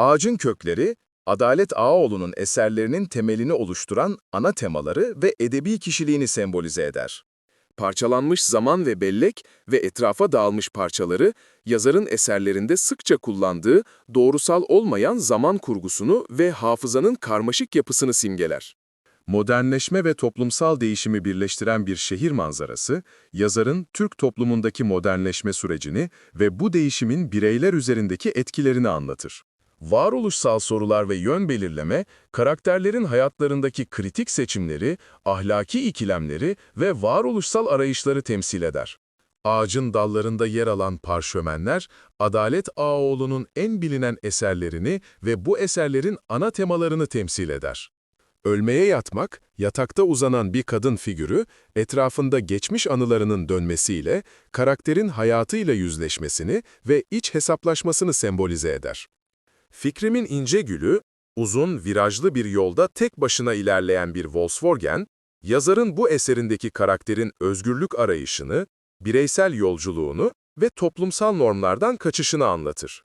Ağacın kökleri, Adalet Ağaoğlu'nun eserlerinin temelini oluşturan ana temaları ve edebi kişiliğini sembolize eder. Parçalanmış zaman ve bellek ve etrafa dağılmış parçaları, yazarın eserlerinde sıkça kullandığı doğrusal olmayan zaman kurgusunu ve hafızanın karmaşık yapısını simgeler. Modernleşme ve toplumsal değişimi birleştiren bir şehir manzarası, yazarın Türk toplumundaki modernleşme sürecini ve bu değişimin bireyler üzerindeki etkilerini anlatır. Varoluşsal sorular ve yön belirleme, karakterlerin hayatlarındaki kritik seçimleri, ahlaki ikilemleri ve varoluşsal arayışları temsil eder. Ağacın dallarında yer alan parşömenler, Adalet Ağaoğlu'nun en bilinen eserlerini ve bu eserlerin ana temalarını temsil eder. Ölmeye yatmak, yatakta uzanan bir kadın figürü, etrafında geçmiş anılarının dönmesiyle, karakterin hayatıyla yüzleşmesini ve iç hesaplaşmasını sembolize eder. Fikrimin ince gülü, uzun, virajlı bir yolda tek başına ilerleyen bir Volkswagen, yazarın bu eserindeki karakterin özgürlük arayışını, bireysel yolculuğunu ve toplumsal normlardan kaçışını anlatır.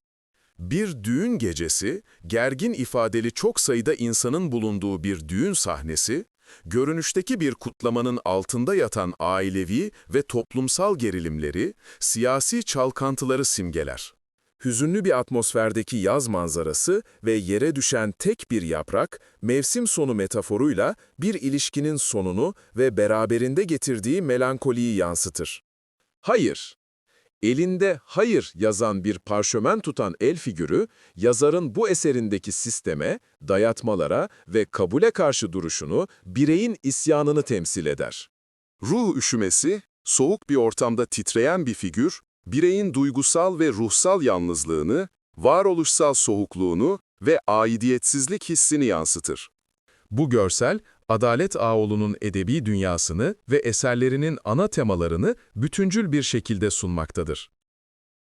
Bir düğün gecesi, gergin ifadeli çok sayıda insanın bulunduğu bir düğün sahnesi, görünüşteki bir kutlamanın altında yatan ailevi ve toplumsal gerilimleri, siyasi çalkantıları simgeler. Hüzünlü bir atmosferdeki yaz manzarası ve yere düşen tek bir yaprak, mevsim sonu metaforuyla bir ilişkinin sonunu ve beraberinde getirdiği melankoliyi yansıtır. Hayır. Elinde hayır yazan bir parşömen tutan el figürü, yazarın bu eserindeki sisteme, dayatmalara ve kabule karşı duruşunu, bireyin isyanını temsil eder. Ruh üşümesi, soğuk bir ortamda titreyen bir figür, bireyin duygusal ve ruhsal yalnızlığını, varoluşsal soğukluğunu ve aidiyetsizlik hissini yansıtır. Bu görsel, Adalet Ağaoğlu'nun edebi dünyasını ve eserlerinin ana temalarını bütüncül bir şekilde sunmaktadır.